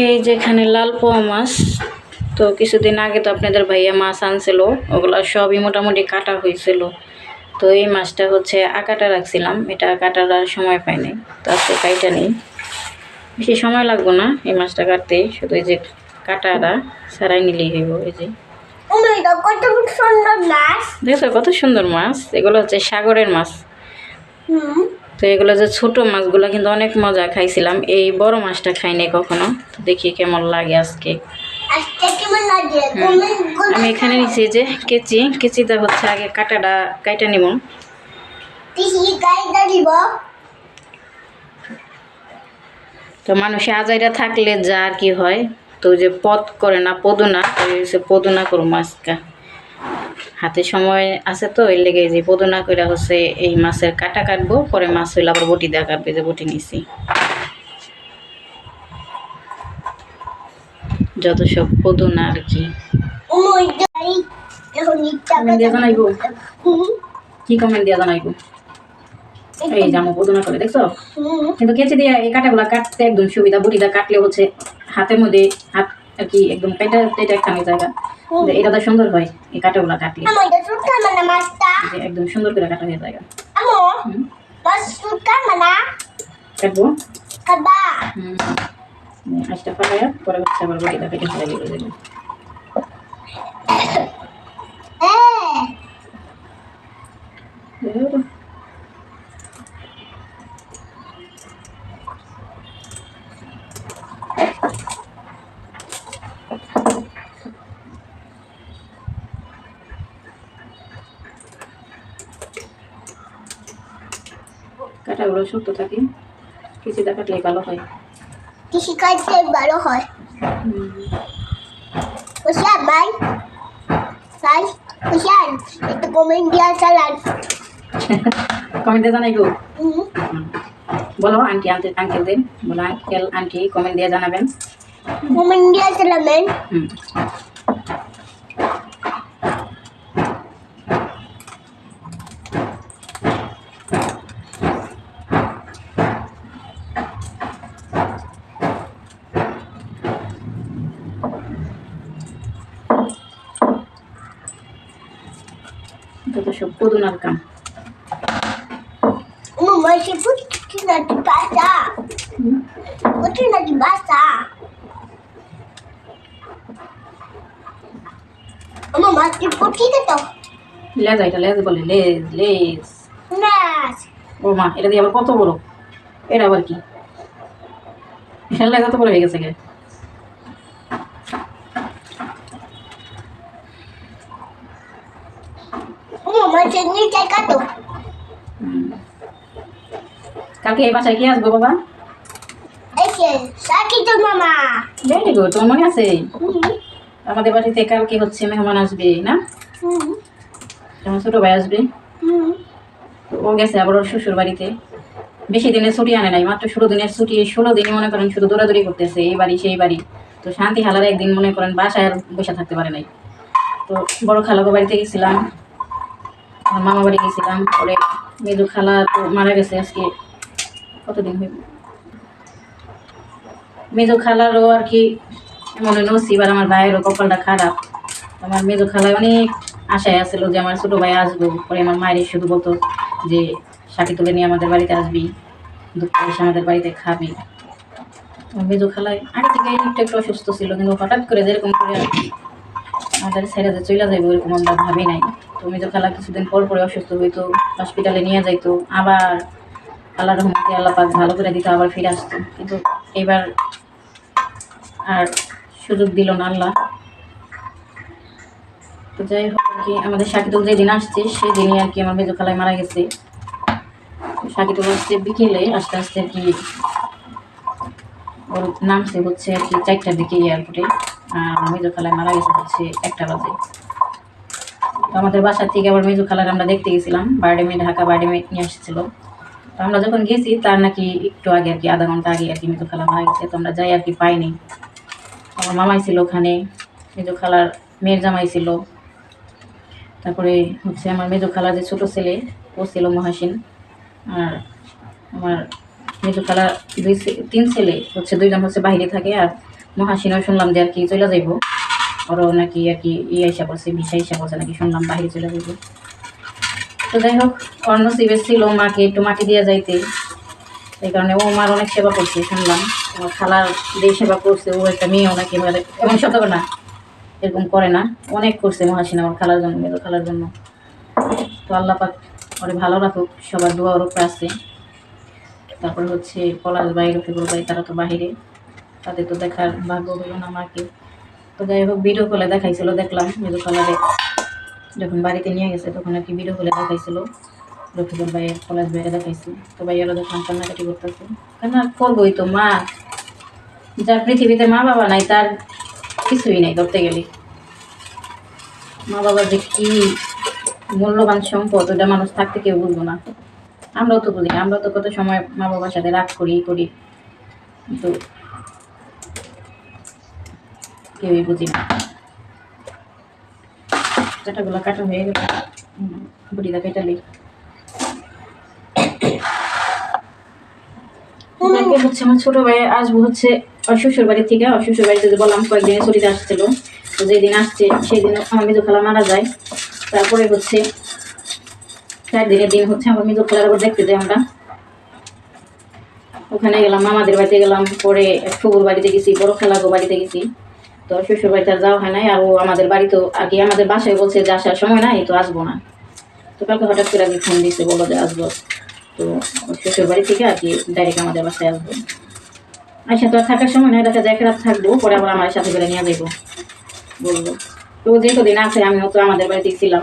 এই যেখানে লাল পোয়া মাছ তো কিছুদিন আগে তো আপনাদের ভাইয়া মাছ আনছিল ওগুলো সবই মোটামুটি কাটা হয়েছিল। তো এই মাছটা হচ্ছে আকাটা রাখছিলাম এটা কাটার আর সময় পাইনি তো আজকে কাইটা নেই। বেশি সময় লাগবো না এই মাছটা কাটতে শুধু এই যে কাটাটা সারাই নিলেই হইব এই যে। মাছ। কত সুন্দর মাছ এগুলো হচ্ছে সাগরের মাছ। হুম। তো এগুলো যে ছোট মাছগুলো কিন্তু অনেক মজা খাইছিলাম। এই বড় মাছটা খাইনি কখনো। তো দেখি কেমন লাগে আজকে। আমি এখানে নিচ্ছি যে কেচি। কেচিটা হচ্ছে আগে কাটাটা কাইটা নিব। তো মানুষে আজাইরা থাকলে যা আর কি হয়। তো যে পদ করে না পদুনা। পদুনা করো মাছকা হাতে সময় আছে তো এর লেগে যে পদুনা করে হচ্ছে এই মাছের কাটা কাটবো পরে মাছ হইলে আবার বটি দেওয়া কাটবে যে বটি নিছি। যত সব পদুনা আর কি। কি কমেন্ট দিয়ে জানাইবো? এই জামো পদুনা করে দেখছ? কিন্তু কেচে দিয়ে এই কাটাগুলা কাটতে একদম সুবিধা বুটিটা কাটলে হচ্ছে হাতের মধ্যে হাত আর কি একদম কাইটা এটা একখানে জায়গা কিন্তু এটা তো সুন্দর হয় এই কাটাগুলা কাটলে। একদম সুন্দর করে কাটা হয়ে আমো মানে কাটবো। আজটা ফাটাইয়া পরে হচ্ছে আবার বটিটা কেটে ফেলে দিল দেবো এ। কাটাগুলো শক্ত থাকে। কিছুটা কাটলে ভালো হয়। কৃষি কাজে ভালো হয়। হুম। হুশিয়ার ভাই ভাই হুশিয়ার একটু কমেন্ট দিয়া চালান কমেন্টে। বলো আন্টি আন্টি আঙ্কেলদের বলো আঙ্কেল আন্টি কমেন্ট দিয়ে জানাবেন। Umingya sila, men. Hmm. Tot așa, podul în arcan. Nu, mă, și puțin din asta. Hmm? Puțin din asta. লেজ এটা লেজ বলে লেজ লেজ। Nas. ও মা এটা দিয়ে আবার কত বড়? এটা আবার কি? বিশাল লেজ বড় হয়ে গেছে গে। কালকে এই বাসায় কি আসব বাবা? do mamá. ভেরি গুড তোমার মনে আছে? আমাদের বাড়িতে কালকে হচ্ছে মেহমান আসবে না? যেমন ছোটো ভাই আসবে। ও গেছে আবার ওর শ্বশুর বাড়িতে। বেশি দিনে ছুটি আনে নাই মাত্র ষোলো দিনের ছুটি। ষোলো দিনে মনে করেন শুধু দৌড়াদৌড়ি করতেছে এই বাড়ি সেই বাড়ি। তো শান্তি হালার একদিন মনে করেন বাসায় আর বসে থাকতে পারে নাই। তো বড় খালাগো বাড়িতে গেছিলাম আমার মামা বাড়ি গেছিলাম পরে মেজু খালা তো মারা গেছে আজকে। কতদিন হইব মেজো খালারও আর কি এমন নসিব আর আমার ভাইয়েরও কপালটা খারাপ। আমার মেজো খালায় অনেক আশায় আসছিল যে আমার ছোটো ভাই আসব। পরে আমার মায়ের শুধু বলতো যে সাথী তুলে নিয়ে আমাদের বাড়িতে আসবি। দুঃখ এসে আমাদের বাড়িতে খাবি। মেজো খালায় আগে থেকে একটু একটু অসুস্থ ছিল, কিন্তু হঠাৎ করে যেরকম করে আমাদের ছেড়ে যে চলে যাইবো, এরকম আমরা ভাবি নাই। তো মেজো খালা কিছুদিন পর পরে অসুস্থ হইতো হসপিটালে নিয়ে যাইতো, আবার আল্লাহ রহমতে আল্লাহ পাক ভালো করে দিত, আবার ফিরে আসতো। কিন্তু এবার আর সুযোগ দিল না আল্লাহ। তো যাই হোক আর কি, আমাদের সাকিতুল যেদিন আসছে সেদিনই আর কি আমার মেজো খালায় মারা গেছে। সাকিতুল আসছে বিকেলে, আস্তে আস্তে আর কি ওর নামছে হচ্ছে আর কি চারটার দিকে এয়ারপোর্টে আর মেজো খালায় মারা গেছে হচ্ছে একটা বাজে। আমাদের বাসার থেকে আবার মেজো খালার আমরা দেখতে গেছিলাম বার্ডেমে ঢাকা বার্ডেমে নিয়ে আসছিল। তো আমরা যখন গেছি, তার নাকি একটু আগে আর কি, আধা ঘণ্টা আগে আর কি মেজো খালা মারা গেছে, তো আমরা যাই আর কি পাইনি। আমার মামাই ছিল ওখানে, মেজো খালার মেয়ের জামাই ছিল। তারপরে হচ্ছে আমার মেজো খালার যে ছোটো ছেলে, ও ছিল মহাসিন। আর আমার মৃদু খালা দুই তিন ছেলে, হচ্ছে দুইজন হচ্ছে বাইরে থাকে। আর মহাসিনও শুনলাম যে আর কি চলে যাইব। ওরও নাকি আর কি ইয়ে হিসাব আছে ভিসা হিসাব আছে নাকি শুনলাম বাইরে চলে যাইব। তো যাই হোক ওর নসিবে ছিল মাকে একটু মাটি দিয়ে যাইতে। এই কারণে ও মার অনেক সেবা করছে, শুনলাম। আমার খালার যে সেবা করছে, ও একটা মেয়েও নাকি এবারে এমন সত না, এরকম করে না। অনেক করছে মহাসিন আমার খালার জন্য, মেয়ের খালার জন্য। তো আল্লাহ পাক ওরে ভালো রাখুক, সবার দোয়া ওর উপরে আছে। তারপর হচ্ছে পলাশ ভাই, রফিকুল ভাই, তারা তো বাহিরে। তাদের তো দেখার ভাগ্য হলো না আমাকে তো যাই হোক ভিডিও কলে দেখাইছিল, দেখলাম। মেদু কালারে যখন বাড়িতে নিয়ে গেছে, তখন আর কি ভিডিও কলে দেখাইছিল। রফিকুল ভাইয়ের পলাশ ভাইয়ের দেখাইছি। তো ভাইয়েরা দেখলাম কান্নাকাটি করতেছে কান্না করবোই তো মা? যার পৃথিবীতে মা বাবা নাই তার কিছুই নাই ধরতে গেলে। মা বাবার যে কি মূল্যবান সম্পদ ওটা মানুষ থাকতে কেউ বুঝব না। আমরাও তো বুঝি না, আমরাও তো কত সময় মা বাবার সাথে রাগ করি করি। কিন্তু কেউই বুঝি না। কাটাগুলো কাটা হয়ে গেল। বুড়িদা কেটালি কালকে হচ্ছে আমার ছোট ভাই আসব হচ্ছে শ্বশুর বাড়ি থেকে। শ্বশুর বাড়িতে যে বললাম কয়েকদিনে ছুটিতে আসছিল। তো যেই দিন আসছে সেই দিন আমার মৃদু খালা মারা যায়। তারপরে হচ্ছে চার দিনের দিন হচ্ছে আমার মৃদু খালার আবার দেখতে যাই আমরা। ওখানে গেলাম, মামাদের বাড়িতে গেলাম, পরে ফুবুর বাড়িতে গেছি, বড় খালাগো বাড়িতে গেছি। তো শ্বশুর বাড়িতে আর যাওয়া হয় নাই, আর ও আমাদের বাড়ি তো আর কি আমাদের বাসায় বলছে যে আসার সময় নাই, তো আসব না। তো কালকে হঠাৎ করে আমি ফোন দিয়েছে বলো যে আসব। তো শ্বশুর বাড়ি থেকে আর কি ডাইরেক্ট আমাদের বাসায় আসব। আচ্ছা তো আর থাকার সময় নয়, দেখা যায় রাত থাকব, পরে আবার আমার সাথে করে নিয়ে যাব বলব। তো ও যেহেতু দিন আছে, আমিও তো আমাদের বাড়িতে ছিলাম।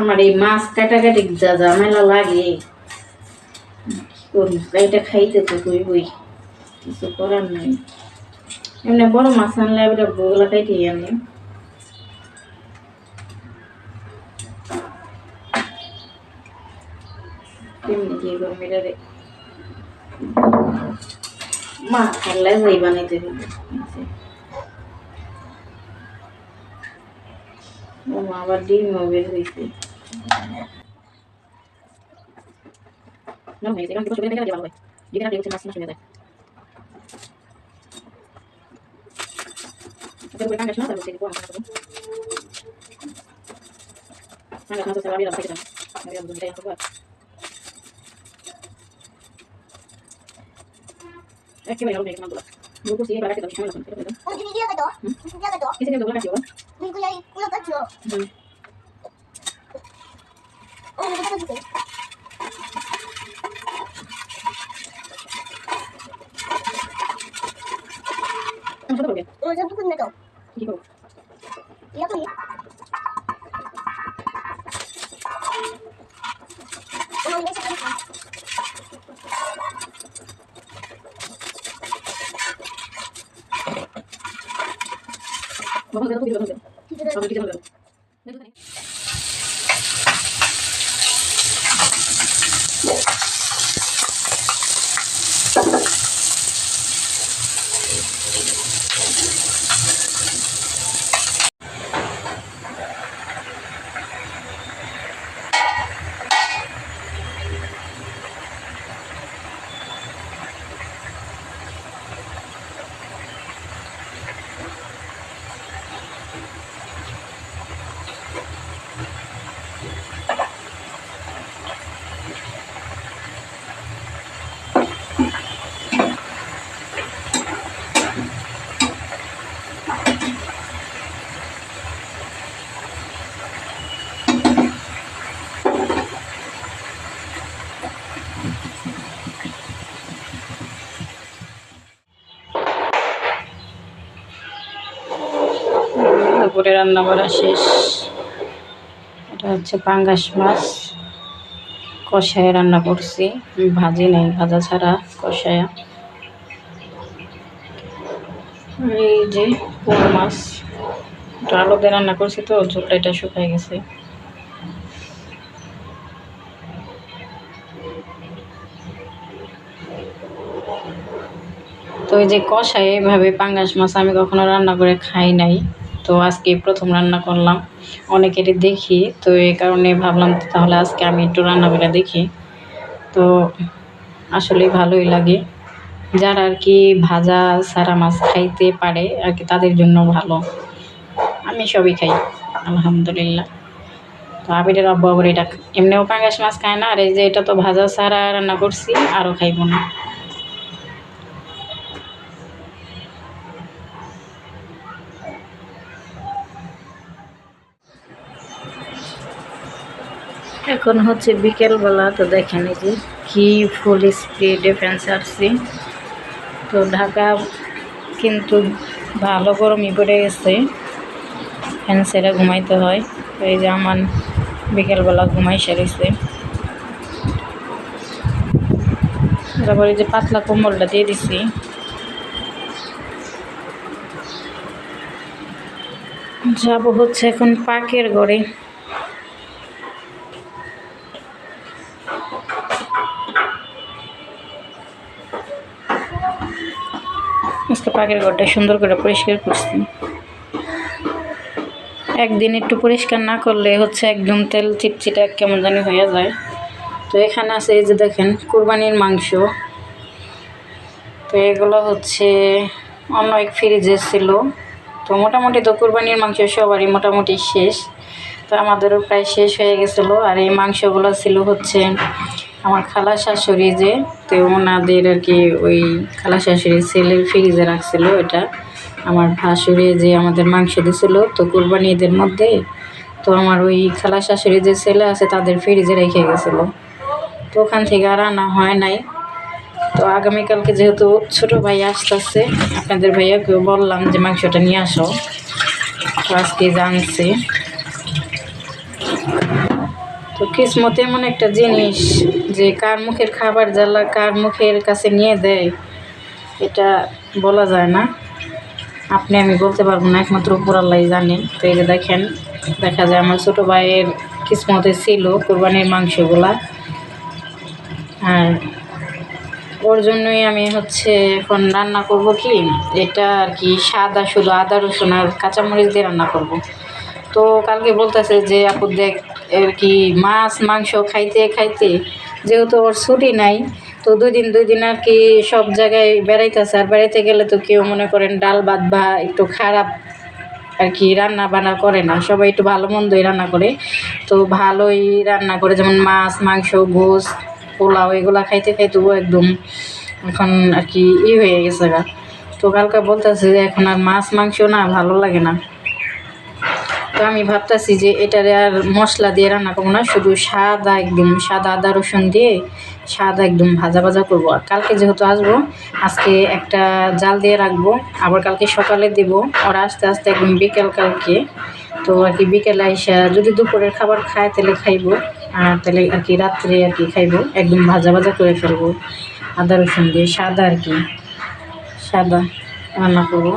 আমার এই মাছ কাটাকাটি যা ঝামেলা লাগে এটা খাইতে তো কইবই কিছু করার নাই। এমনি বড় মাছ আনলে এবার বগুলা খাইতে আনি। কেমনি কি করব এটা রে মাছ খাইলে বানাইতে আবার ডিমও বের হয়েছে No lo voy a. Yo quiero que que tangas no, que no. Oh. Oh, a hacer otro video. দুপুরে রান্না করা শেষ। এটা হচ্ছে পাঙ্গাস মাছ। কষায় রান্না করছি। ভাজি নেই, ভাজা ছাড়া কষায়। এই যে পোল মাছ। এটা আলু দিয়ে রান্না করছি তো ঝোলটা এটা শুকায় গেছে। তো এই যে কষায় এইভাবে পাঙ্গাস মাছ আমি কখনো রান্না করে খাই নাই। তো আজকে প্রথম রান্না করলাম। অনেকেরই দেখি, তো এই কারণে ভাবলাম তাহলে আজকে আমি একটু রান্না করে দেখি। তো আসলে ভালোই লাগে। যারা আর কি ভাজা সারা মাছ খাইতে পারে, আর কি তাদের জন্য ভালো। আমি সবই খাই, আলহামদুলিল্লাহ। তো আবিরের আব্বু আবার এটা এমনিও পাঙ্গাস মাছ খায় না, আর এই যে এটা তো ভাজা সারা রান্না করছি, আরও খাইব না। এখন হচ্ছে বিকেলবেলা, তো দেখেন এই যে কি ফুল স্প্রে ডিফেন্স আসছি। তো ঢাকা কিন্তু ভালো গরমই পড়ে গেছে। ফ্যান ছেড়ে ঘুমাইতে হয়। তো এই যে আমার বিকেলবেলা ঘুমাই সেরেছে তারপরে যে পাতলা কম্বলটা দিয়ে দিছি। যাব হচ্ছে এখন পাকের ঘরে। পাখির ঘরটা সুন্দর করে পরিষ্কার করছি। একদিন একটু পরিষ্কার না করলে হচ্ছে একদম তেল চিটচিটা কেমন জানি হয়ে যায়। তো এখানে আছে এই যে দেখেন কুরবানির মাংস। তো এগুলো হচ্ছে অন্য এক ফ্রিজে ছিল। তো মোটামুটি তো কুরবানির মাংস সবারই মোটামুটি শেষ। তো আমাদেরও প্রায় শেষ হয়ে গেছিল। আর এই মাংসগুলো ছিল হচ্ছে আমার খালা শাশুড়ি যে, তো ওনাদের আর কি ওই খালা শাশুড়ি ছেলের ফ্রিজে রাখছিল এটা আমার ভাসুরে যে আমাদের মাংস দিছিল, তো কুরবানি ঈদের মধ্যে, তো আমার ওই খালা শাশুড়ি যে ছেলে আছে তাদের ফ্রিজে রেখে গেছিল। তো ওখান থেকে আর আনা হয় নাই। তো আগামীকালকে যেহেতু ছোট ভাই আসতেছে, আপনাদের ভাইয়াকেও বললাম যে মাংসটা নিয়ে আসো। তো আজকে জানছে। তো কিসমত এমন একটা জিনিস যে কার মুখের খাবার জ্বালা কার মুখের কাছে নিয়ে দেয়, এটা বলা যায় না। আপনি আমি বলতে পারব না, একমাত্র উপরাল্লাই জানেন। তো এই দেখেন, দেখা যায় আমার ছোটো ভাইয়ের কিসমতে ছিল কোরবানির মাংসগুলা। আর ওর জন্যই আমি হচ্ছে এখন রান্না করব কি? এটা আর কি সাদা, শুধু আদা রসুন আর কাঁচামরিচ দিয়ে রান্না করব। তো কালকে বলতেছে যে, আপু, দেখ আর কি মাছ, মাংস খাইতে খাইতে যেহেতু ওর ছুটি নাই, তো দুই দিন দুই দিন আর কি সব জায়গায় বেড়াইতেছে। আর বেড়াইতে গেলে তো কেউ মনে করেন ডাল ভাত বা একটু খারাপ আর কি রান্না বান্না করে না। সবাই একটু ভালো মন্দই রান্না করে। তো ভালোই রান্না করে, যেমন মাছ, মাংস গোস পোলাও এগুলা খাইতে খাইতে ও একদম এখন আর কি ই হয়ে গেছে তো কালকে বলতেছে যে, এখন আর মাছ, মাংস না, ভালো লাগে না। তো আমি ভাবতেছি যে এটারে আর মশলা দিয়ে রান্না করব না, শুধু সাদা একদম, সাদা আদা রসুন দিয়ে সাদা একদম ভাজা ভাজা করব। আর কালকে যেহেতু আসব, আজকে একটা জাল দিয়ে রাখব, আবার কালকে সকালে দেব। ওরা আস্তে আস্তে একদম বিকেল কালকে, তো আর কি বিকেলে আইসা যদি দুপুরের খাবার খায় তাহলে খাইবো, আর তাহলে আর কি রাত্রে আর কি খাইবো, একদম ভাজা ভাজা করে ফেলব। আদা রসুন দিয়ে সাদা আর কি, সাদা রান্না করব।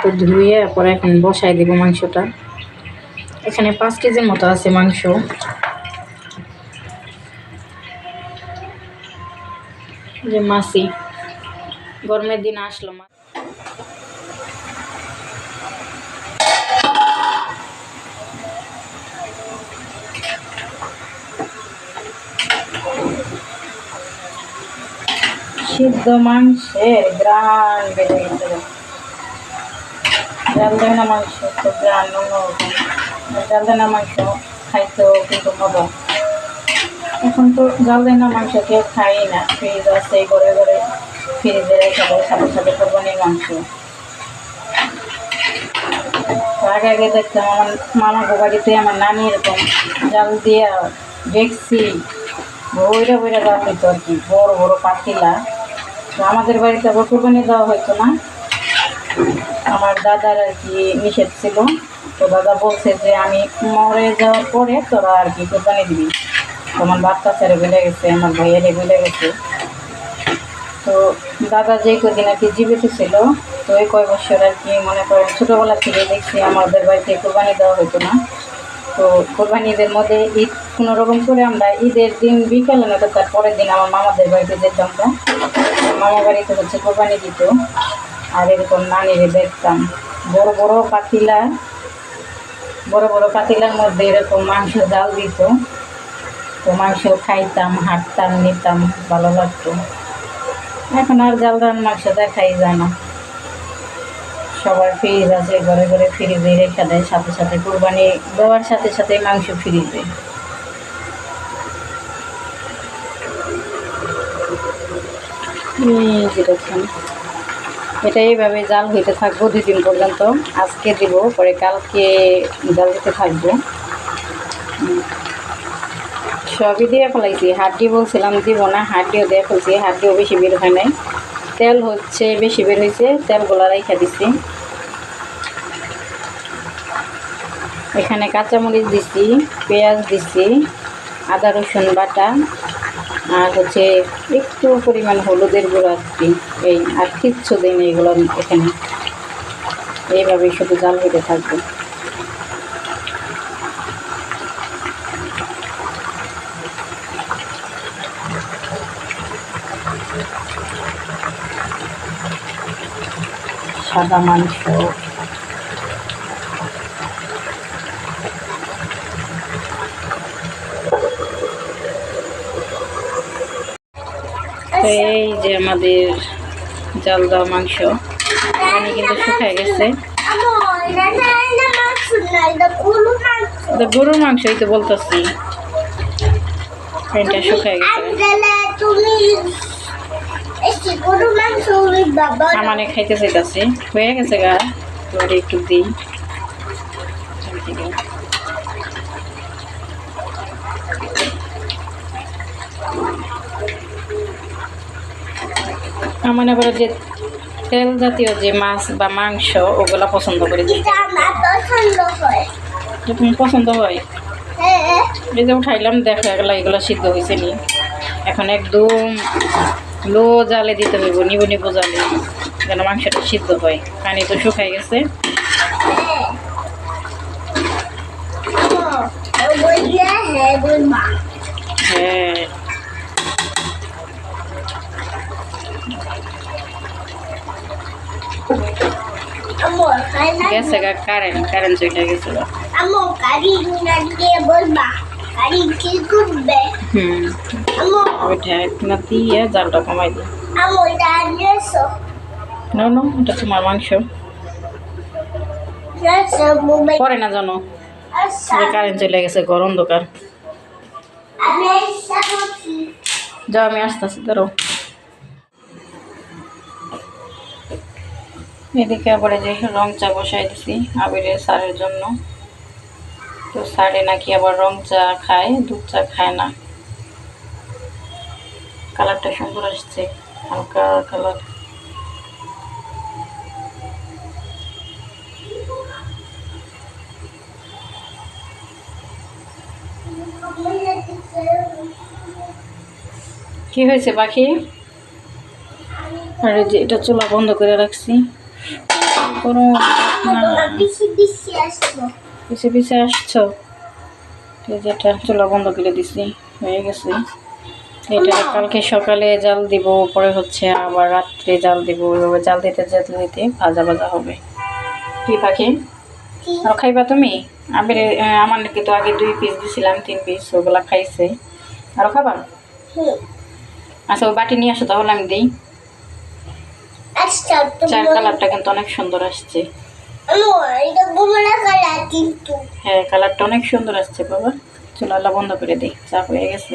তো ধুয়ে পরে এখন বসাই দেবো মাংসটা। এখানে পাঁচ কেজির মতো আছে মাংস। যে মাসি গরমের দিন আসলো মা। সিদ্ধ মাংসের গ্রান বেড়ে গেছে। না মাংস তো গ্রান অন্যরকম জাল দেয় না মাংস খাইতেও কিন্তু মজা। এখন তো জাল দেয় না মাংস কেউ খাই না। ফ্রিজ আছে, ঘরে ঘরে ফ্রিজে রেখে সাথে সাথে কোরবানির মাংস। তো আগে আগে দেখতাম আমার মামা বাড়িতে আমার নানি এরকম জাল দিয়ে দেখছি। বইরা বইরা দেওয়া হইতো আর কি, বড় বড় পাতিলা। তো আমাদের বাড়িতে আবার কোরবানি দেওয়া হইতো না। আমার দাদার আর কি নিষেধ ছিল। তো দাদা বলছে যে আমি মরে যাওয়ার পরে তোরা আর কি কোরবানি দিবি। তোমার বাচ্চা ছেড়ে বেলে গেছে, আমার ভাইয়েরে বেলে গেছে। তো দাদা যে কদিন আর কি জীবিত ছিল, তো ওই কয় বছর আর কি মনে করেন ছোটোবেলা থেকে দেখছি আমাদের বাড়িতে কোরবানি দেওয়া হতো না। তো কোরবানি ঈদের মধ্যে ঈদ কোনো রকম করে আমরা ঈদের দিন বিকেলে না তো তার পরের দিন আমার মামাদের বাড়িতে যেতাম মামা বাড়িতে হচ্ছে কোরবানি দিত। আর এরকম নানিরে দেখতাম। বড় বড় পাতিলা, বড় বড় পাতিলার মধ্যে এরকম মাংস জাল দিত। তো মাংস খাইতাম, হাঁটতাম, নিতাম, ভালো লাগতো। এখন আর জাল রান মাংস দেখাই যায় না। সবার ফ্রিজ আছে, ঘরে ঘরে ফ্রিজে রেখে দেয়, সাথে সাথে কোরবানি দেওয়ার সাথে সাথে মাংস ফ্রিজে এই যে এটা এইভাবে জাল হইতে থাকব দুই দিন পর্যন্ত। আজকে দিব, পরে কালকে জাল দিতে থাকব। সবই দিয়ে ফেলাইছি, হাড্ডি বলছিলাম দিব না, হাড্ডিও দিয়ে ফেলছি, হাড্ডিও বেশি বের হয় নাই। তেল হচ্ছে, বেশি বের হয়েছে তেলগুলো রেখে দিছি। এখানে কাঁচামরিচ দিছি, পেঁয়াজ দিছি, আদা রসুন বাটা আর হচ্ছে একটু পরিমাণ হলুদের গুঁড়ো কি এই আর কিচ্ছু দিন না এগুলো এখানে। এইভাবে শুধু জাল হইতে থাকবে। সাদা মাংস। এই যে আমাদের জাল দেওয়া মাংস। পানি কিন্তু শুকায় গেছে। গরুর মাংসই তো বলতেছি। পানিটা শুকায় গেছে। আমানে খাইতে চাইতেছে। হয়ে গেছে গা। তোর একটু দিই। আমার আবার যে তেল জাতীয় যে মাছ বা মাংস ওগুলো পছন্দ করে। পছন্দ হয়। যে তুমি পছন্দ হয়? হ্যাঁ এই যে উঠাইলাম দেখা গেল এগুলো সিদ্ধ হয়েছে নি। এখন একদম লো জালে দিতে হইব নিবো নিবো জালে যেন মাংসটা সিদ্ধ হয়। পানি তো শুকাই গেছে। হ্যাঁ আমো বললে হ্যাঁ বলবা হ্যাঁ আমো খাই না গেছে গা কারেন্ট কারেন্ট চলে গেছিল আমো গাড়ি না দিয়ে বলবা গাড়ি কি করবে হুম। আমো ওইটা না দিয়ে জালটা কমাই দিই আমো এটা নিয়েছো? না না এটা তোমার মাংস। পরে না জানো আচ্ছা। কারেন্ট চলে গেছে এসে বলছি যাও আমি আসতেছি ধরো এদিকে আবার যে রং চা বসাই দিছি আবিরের সারের জন্য। তো স্যারে নাকি আবার রং চা খায়, দুধ চা খায় না। কালারটা সুন্দর আসছে, হালকা কালার। কি হয়েছে পাখি? আর যে এটা চুলা বন্ধ করে রাখছি। কোনো বেশি বেশি আসব পিছে পিছে আসছো? এই যে চুলা বন্ধ করে দিছি হয়ে গেছে। এটা কালকে সকালে জাল দিব পরে হচ্ছে আবার রাত্রে জাল দিব। ওইভাবে জাল দিতে যেতে দিতে ভাজা ভাজা হবে। কি পাখি? আর খাইবা তুমি? আমি আমার নাকি তো আগে দুই পিস দিছিলাম তিন পিস ওগুলা খাইছে। আরও খাবা? আচ্ছা ওই বাটি নিয়ে আসো তাহলে আমি দিই। চার কালারটা কিন্তু অনেক সুন্দর আসছে। হ্যাঁ কালারটা অনেক সুন্দর আসছে বাবা। চুলাটা বন্ধ করে দিই চা হয়ে গেছে।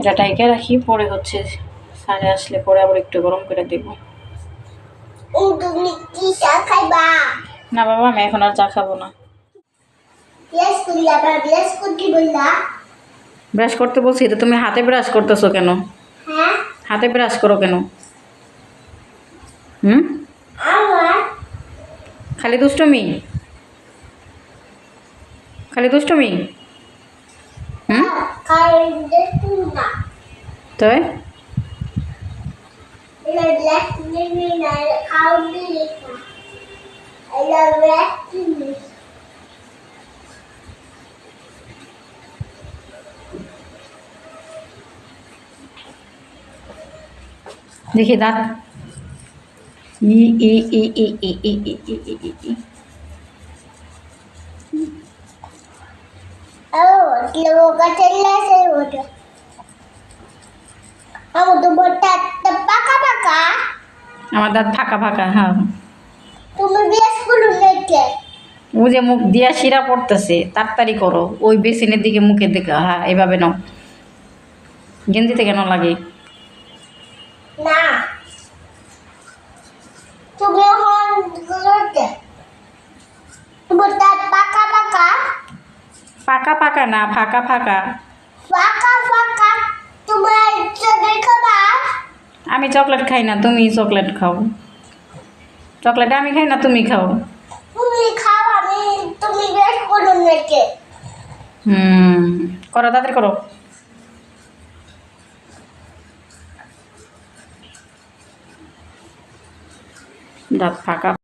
এটা টাইকে রাখি পরে হচ্ছে সারে আসলে পরে আবার একটু গরম করে দেব। না বাবা আমি এখন আর চা খাব না। ব্রাশ করতে বলছি তো তুমি হাতে ব্রাশ করতেছো কেন? হ্যাঁ? হাতে ব্রাশ করো কেন? হুম? খালি দুষ্টমি? খালি দুষ্টমি? হুম? তাই ব্ল্যাক নেবি দেখি দাঁত ই ই ই ই ই ই ই ই ই ই ই Oh. আমার দাঁত ফাঁকা ফাঁকা হ্যাঁ ও যে মুখ দিয়া শিরা পড়তেছে তাড়াতাড়ি করো ওই বেসিনের দিকে মুখের দিকে হ্যাঁ এভাবে নাও গেঞ্জিতে কেন লাগে না। তুমি পাকা পাকা। পাকা পাকা না ফাঁকা ফাঁকা। পাকা পাকা। তোমার চোখে খাবা আমি চকলেট খাই না তুমি চকলেট খাও। চকলেট আমি খাই না তুমি খাও। তুমি খাও আমি তুমি বেশ করু নেকে হুম করো তাড়াতাড়ি করো। দাঁত ফাঁকা।